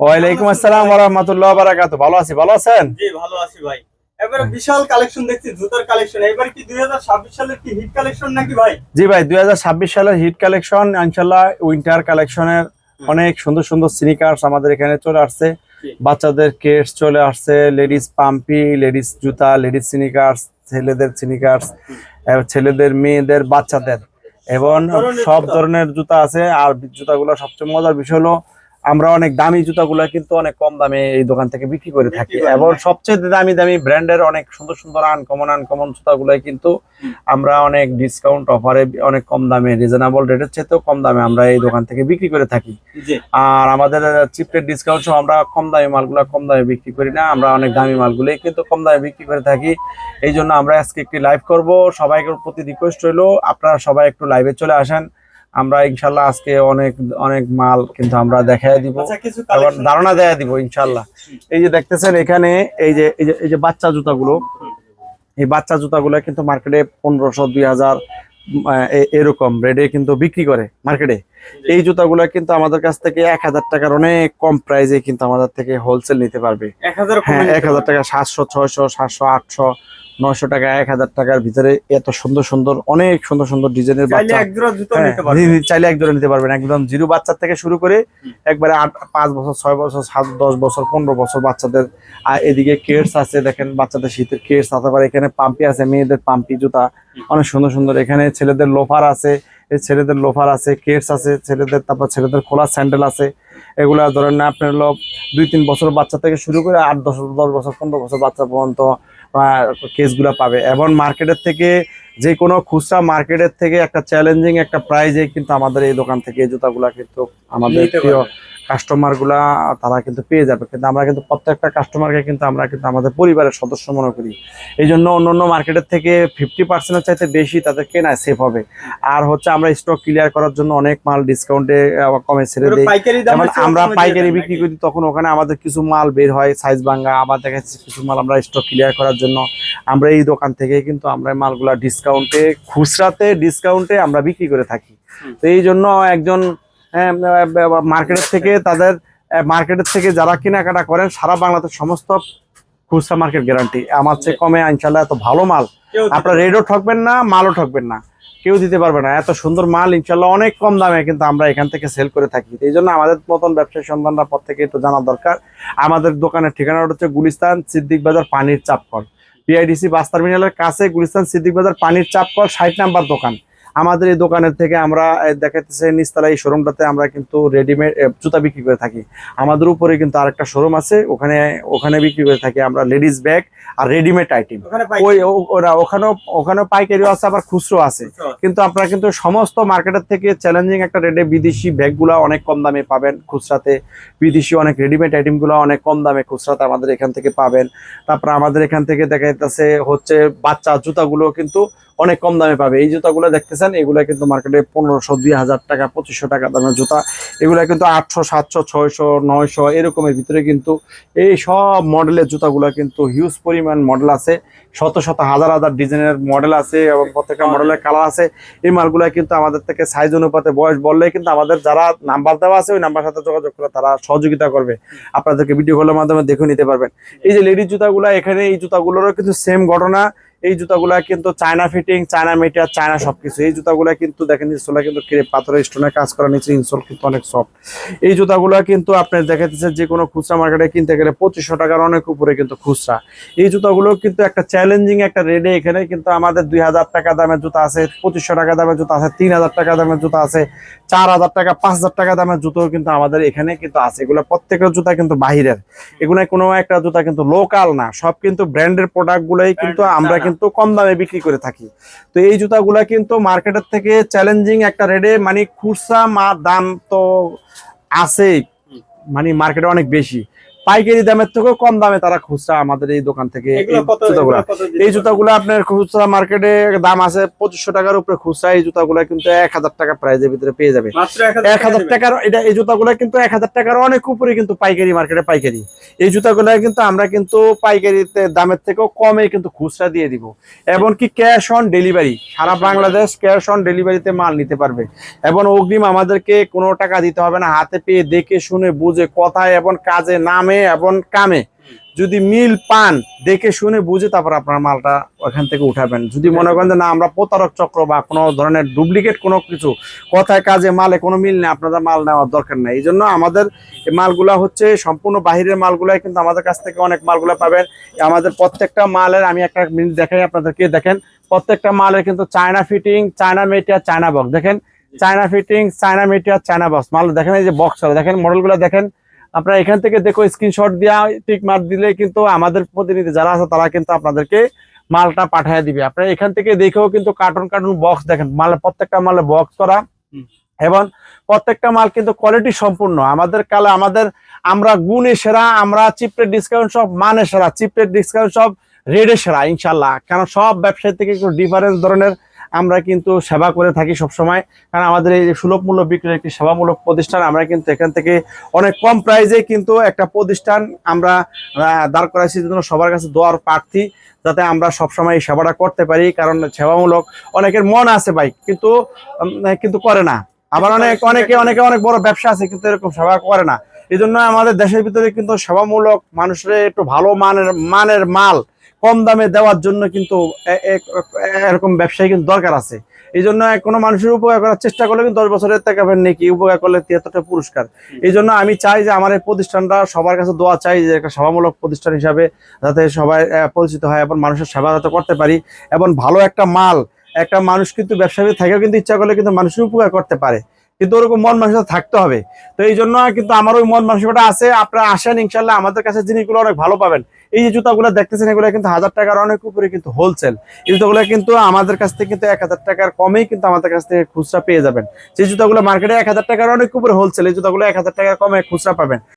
ওয়ালাইকুম আসসালাম ওয়া রাহমাতুল্লাহি ওয়া বারাকাতুহু ভালো আছি ভালো আছেন? জি ভালো আছি ভাই। এবারে বিশাল কালেকশন দেখছি জুতার কালেকশন। এবার কি দুই হাজার ছাব্বিশ সালের কি হিট কালেকশন নাকি ভাই? জি ভাই 2026 সালের হিট কালেকশন ইনশাআল্লাহ উইন্টার কালেকশনের অনেক সুন্দর সুন্দর স্নিকার্স আমাদের এখানে চলে আসছে। বাচ্চাদের কেটস চলে আসছে লেডিস পাম্পি লেডিস জুতা লেডিস স্নিকার্স ছেলেদের স্নিকার্স ছেলেদের মেয়েদের বাচ্চাদের। এবং সব ধরনের জুতা আছে আর জুতাগুলো সবচেয়ে মজার বিষয় হলো আমরা অনেক দামি জুতাগুলো কিন্তু অনেক কম দামে এই দোকান থেকে বিক্রি করে থাকি। এবং। সবচেয়ে দামি দামি ব্র্যান্ডের অনেক সুন্দর সুন্দর আনকমন আনকমন জুতাগুলাই কিন্তু আমরা অনেক ডিসকাউন্ট অফারে অনেক কম দামে রিজনেবল রেটের চেয়েতেও কম দামে আমরা এই দোকান থেকে বিক্রি করে থাকি। আর আমাদের চিপ রেট ডিসকাউন্ট সহ আমরা কম দামি মালগুলো কম দামে বিক্রি করি না আমরা অনেক দামি মালগুলোই কিন্তু কম দামে বিক্রি করে থাকি। এই জন্য আমরা আজকে একটি লাইভ করব। সবাইকে প্রতি রিকোয়েস্ট রইল আপনারা সবাই একটু লাইভে চলে আসেন। আমরা ইনশাল্লাহ আজকে অনেক অনেক মাল কিন্তু আমরা দেখাই দিব। আচ্ছা ধারণা দেয়া দিব ইনশাল্লাহ। এই যে দেখতেছেন এখানে এই যে এই যে বাচ্চা জুতাগুলো এই বাচ্চা জুতাগুলো কিন্তু মার্কেটে পনেরোশো দুই হাজার এরকম রেটে কিন্তু বিক্রি করে মার্কেটে। এই জুতাগুলো কিন্তু আমাদের কাছ থেকে এক হাজার টাকার অনেক কম প্রাইসে কিন্তু আমাদের থেকে হোলসেল নিতে পারবে। হ্যাঁ এক হাজার টাকা সাতশো ছয়শো সাতশো আটশো নয়শো টাকা এক হাজার টাকার ভিতরে এত সুন্দর সুন্দর অনেক সুন্দর সুন্দর ডিজাইনের চাইলে এক হ্যাঁ, নিতে এক জোড়া পারবেন। একদম জিরো বাচ্চার থেকে শুরু করে একবারে আট পাঁচ বছর ছয় বছর সাত দশ বছর পনেরো বছর বাচ্চাদের। আর এদিকে কেটস আছে দেখেন বাচ্চাদের শীতের কেটস আছে আবার এখানে পাম্পি আছে মেয়েদের পাম্পি জুতা। অনেক সুন্দর সুন্দর এখানে ছেলেদের লোফার আছে ছেলেদের লোফার আছে কেটস আছে ছেলেদের তারপর ছেলেদের খোলা স্যান্ডেল আছে। এগুলা ধরেন না আপনার হলো দুই তিন বছর বাচ্চা থেকে শুরু করে আট দশ দশ বছর পনেরো বছর বাচ্চা পর্যন্ত কেসগুলো পাবে। এবং মার্কেটের থেকে যে কোনো খুচরা মার্কেটের থেকে একটা চ্যালেঞ্জিং একটা প্রাইজে কিন্তু আমাদের এই দোকান থেকে এই জুতাগুলা কিন্তু আমাদের প্রিয় পারবে। কাস্টমারগুলা তারা কিন্তু পেয়ে যাবে। কিন্তু আমরা কিন্তু প্রত্যেকটা কাস্টমারকে কিন্তু আমরা কিন্তু আমাদের পরিবারের সদস্য মনে করি। এই জন্য অন্য অন্য মার্কেটের থেকে ফিফটি পার্সেন্টের চাইতে বেশি তাদের কেনায় সেফ হবে। আর হচ্ছে আমরা স্টক ক্লিয়ার করার জন্য অনেক মাল ডিসকাউন্টে কমে ছেড়ে দিই। যেমন আমরা পাইকারি বিক্রি করি তখন ওখানে আমাদের কিছু মাল বের হয় সাইজ ভাঙ্গা আবার দেখা যাচ্ছে কিছু মাল আমরা স্টক ক্লিয়ার করার জন্য আমরা এই দোকান থেকে কিন্তু আমরা মালগুলা ডিসকাউন্টে খুচরাতে ডিসকাউন্টে আমরা বিক্রি করে থাকি। তো এই জন্য একজন মার্কেটের থেকে তাদের মার্কেটের থেকে যারা কেনাকাটা করেন সারা বাংলাদেশ সমস্ত খুচরা মার্কেট গ্যারান্টি আমার চেয়ে কমে ইনশাল্লাহ এত ভালো মাল। আপনার রেটও ঠকবেন না মালও ঠকবেন না। কেউ দিতে পারবে না। এত সুন্দর মাল ইনশাল্লাহ অনেক কম দামে কিন্তু আমরা এখান থেকে সেল করে থাকি। এই জন্য আমাদের মতন ব্যবসায়ী সন্ধানরা প্রত্যেকে একটু জানা দরকার। আমাদের দোকানের ঠিকানাটা হচ্ছে গুলিস্তান সিদ্দিক বাজার পানির চাপকল। পিআইডিসি বাস টার্মিনালের কাছে গুলিস্তান সিদ্দিক বাজার পানির চাপকল ষাট নাম্বার দোকান। আমাদের এই দোকানের থেকে আমরা দেখাতেছে নিচতলা এই শোরুমটাতে আমরা কিন্তু রেডিমেড জুতা বিক্রি করে থাকি। আমাদের উপরে কিন্তু আরেকটা শোরুম আছে ওখানে ওখানে বিক্রি করে থাকি আমরা লেডিস ব্যাগ আর রেডিমেড আইটেম ওই ওরা ওখানেও ওখানেও পাইকারিও আছে আবার খুচরো আছে। কিন্তু আপনারা কিন্তু সমস্ত মার্কেটের থেকে চ্যালেঞ্জিং একটা রেটে বিদেশি ব্যাগগুলো অনেক কম দামে পাবেন খুচরাতে। বিদেশি অনেক রেডিমেড আইটেমগুলো অনেক কম দামে খুচরাতে আমাদের এখান থেকে পাবেন। তারপর আমাদের এখান থেকে দেখা যাচ্ছে হচ্ছে বাচ্চা জুতাগুলো কিন্তু অনেক কম দামে পাবে। এই জুতাগুলো দেখতেছেন, এগুলো কিন্তু মার্কেটে পনেরোশো, দুই হাজার টাকা, পঁচিশশো টাকা দামের জুতা। এগুলো কিন্তু আটশো, সাতশো, ছয়শো, নয়শো, এরকমের ভিতরে কিন্তু এই সব মডেলের জুতাগুলো কিন্তু হিউজ পরিমাণ মডেল আছে। শত শত, হাজার হাজার ডিজাইনের মডেল আছে এবং প্রত্যেকটা মডেলের কালার আছে। এই মালগুলো কিন্তু আমাদের থেকে সাইজ অনুপাতে, বয়স বললেই কিন্তু আমাদের যারা নাম্বার দেওয়া আছে, ওই নাম্বার সাথে যোগাযোগ করে তারা সহযোগিতা করবে। আপনাদেরকে ভিডিও কলের মাধ্যমে দেখে নিতে পারবেন। এই যে লেডিস জুতাগুলো, এখানে এই জুতাগুলোরও কিন্তু সেম ঘটনা। এই জুতাগুলা কিন্তু China fitting China material China সবকিছু। এই জুতাগুলা কিন্তু দেখেন ইনসোলা কিন্তু পাথরের স্টোনের কাজ করা নিচে ইনসোল কিন্তু অনেক সফট এই জুতাগুলা কিন্তু আপনার দেখাতেছে যে কোনো খুচরা মার্কেটে কিনতে গেলে পঁচিশশো টাকার অনেক উপরে কিন্তু খুচরা। এই জুতাগুলো কিন্তু একটা চ্যালেঞ্জিং একটা রেটে এখানে কিন্তু আমাদের দুই হাজার টাকা দামের জুতা আছে পঁচিশশো টাকা দামের জুতা আছে তিন হাজার টাকা দামের জুতা আছে চার হাজার টাকা পাঁচ হাজার টাকা দামের জুতো কিন্তু আমাদের এখানে কিন্তু আছে। এগুলো প্রত্যেকের জুতা কিন্তু বাহিরের। এগুলো কোনো একটা জুতা কিন্তু লোকাল না সব কিন্তু ব্র্যান্ডের প্রোডাক্ট গুলাই কিন্তু আমরা চায়না। কিন্তু কম দামে বিক্রি করে থাকি। তো এই জুতাগুলা কিন্তু মার্কেটের থেকে চ্যালেঞ্জিং একটা রেটে মানে খুচরা মা দাম তো আছেই। মানে মার্কেটে অনেক বেশি। পাইকারি দামের থেকেও কম দামে তারা খুচরা আমাদের এই দোকান থেকে জুতাগুলা। এই? জুতাগুলো আপনার খুচরা মার্কেটে দাম আছে পঁচিশশো টাকার উপরে খুচরা এই জুতাগুলো কিন্তু এক হাজার টাকা প্রাইজের ভিতরে পেয়ে যাবে। এক হাজার টাকার এটা এই জুতাগুলো কিন্তু এক হাজার টাকার অনেক উপরে কিন্তু পাইকারি মার্কেটে পাইকারি। এই জুতাগুলো কিন্তু আমরা কিন্তু পাইকারিতে দামের থেকেও কমে কিন্তু খুচরা দিয়ে দিব। এমনকি ক্যাশ অন ডেলিভারি সারা বাংলাদেশ ক্যাশ অন ডেলিভারিতে মাল নিতে পারবে। এবং অগ্রিম আমাদেরকে কোনো টাকা দিতে হবে না হাতে পেয়ে দেখে শুনে বুঝে কথায় এবং কাজে নামে এবং কামে। যদি মিল পান, দেখে শুনে বুঝে তারপর আপনার মালটা ওখান থেকে উঠাবেন। যদি মনে করেন যে, না, আমরা প্রতারক চক্র বা কোনো ধরনের ডুপ্লিকেট কোনো কিছু, কথায় কাজে, মালে কোনো মিল নেই, আপনাদের মাল নেওয়ার দরকার নেই। এই জন্য আমাদের মালগুলা হচ্ছে সম্পূর্ণ বাহিরের মালগুলাই কিন্তু আমাদের কাছ থেকে অনেক মালগুলা পাবেন। আমাদের প্রত্যেকটা মালের, আমি একটা মিনিট দেখাই আপনাদেরকে, দেখেন, প্রত্যেকটা মালের কিন্তু China fitting, China material, China box. দেখেন, China fitting, China material, China box. মাল দেখেন, এই যে বক্স দেখেন, মডেলগুলো দেখেন। আপনারা এখান থেকে দেখো স্ক্রিনশট দিয়া টিক মার দিলে কিন্তু আমাদের প্রতিনিধি যারা আছে তারা কিন্তু আপনাদেরকে মালটা পাঠিয়ে দিবে। আপনারা এখান থেকে দেখেও কিন্তু কার্টুন কার্টুন বক্স দেখেন মাল প্রত্যেকটা মালে বক্স করা। এবং প্রত্যেকটা মাল কিন্তু কোয়ালিটি সম্পূর্ণ। আমাদের কালে আমাদের আমরা গুণে সেরা আমরা চিপের ডিসকাউন্ট সব মানে সেরা চিপের ডিসকাউন্ট সব রেডে সেরা ইনশাল্লাহ। কারণ সব ব্যবসায়ী থেকে একটু ডিফারেন্স ধরনের আমরা কিন্তু সেবা করে থাকি সব সময় কারণ আমাদের এই সুলভ মূল্য বিক্রির একটি সেবামূলক প্রতিষ্ঠান, আমরা কিন্তু এখান থেকে অনেক কম প্রাইজে কিন্তু একটা প্রতিষ্ঠান আমরা দাঁড় করাইছি। জন্য সবার কাছে দোয়ার প্রার্থী, যাতে আমরা সবসময় এই সেবাটা করতে পারি। কারণ সেবামূলক অনেকের মন আছে ভাই, কিন্তু কিন্তু করে না। আবার অনেক, অনেকে অনেকে অনেক বড় ব্যবসা আছে, কিন্তু এরকম সেবা করে না। এই জন্য আমাদের দেশের ভিতরে কিন্তু সেবামূলক মানুষের একটু ভালো মানের মানের মাল কম দামে দেওয়ার জন্য কিন্তু এরকম ব্যবসায়ী কিন্তু দরকার আছে। এই জন্য কোনো মানুষের উপকার করার চেষ্টা করলে কিন্তু দশ বছরের থেকে নাকি, উপকার করলে তিয়াত্তরটা পুরস্কার। এই জন্য আমি চাই যে আমার এই প্রতিষ্ঠানটা সবার কাছে দোয়া চাই যে একটা সেবামূলক প্রতিষ্ঠান হিসাবে যাতে সবাই পরিচিত হয় এবং মানুষের সেবা যাতে করতে পারি এবং ভালো একটা মাল, একটা মানুষ কিন্তু ব্যবসায়ী থাকেও কিন্তু ইচ্ছা করলে কিন্তু মানুষের উপকার করতে পারে। কিন্তু ওরকম মন মানসিকতা থাকতে হবে। তো এই জন্য কিন্তু আমার ওই মন মানসিকতা আছে, আপনারা আসেন ইনশাল্লাহ, আমাদের কাছে জিনিসগুলো অনেক ভালো পাবেন। এই যে জুতাগুলো দেখতেছেন, এগুলো কিন্তু হাজার টাকার অনেক উপরে কিন্তু হোলসেল এই জুতাগুলো কিন্তু আমাদের কাছ থেকে কিন্তু এক হাজার টাকার কমেই কিন্তু আমাদের কাছ থেকে খুচরা পেয়ে যাবেন। যে জুতাগুলো মার্কেটে এক হাজার টাকার অনেক উপরে হোলসেল এই জুতাগুলো এক হাজার টাকার কমে খুচরা পাবেন।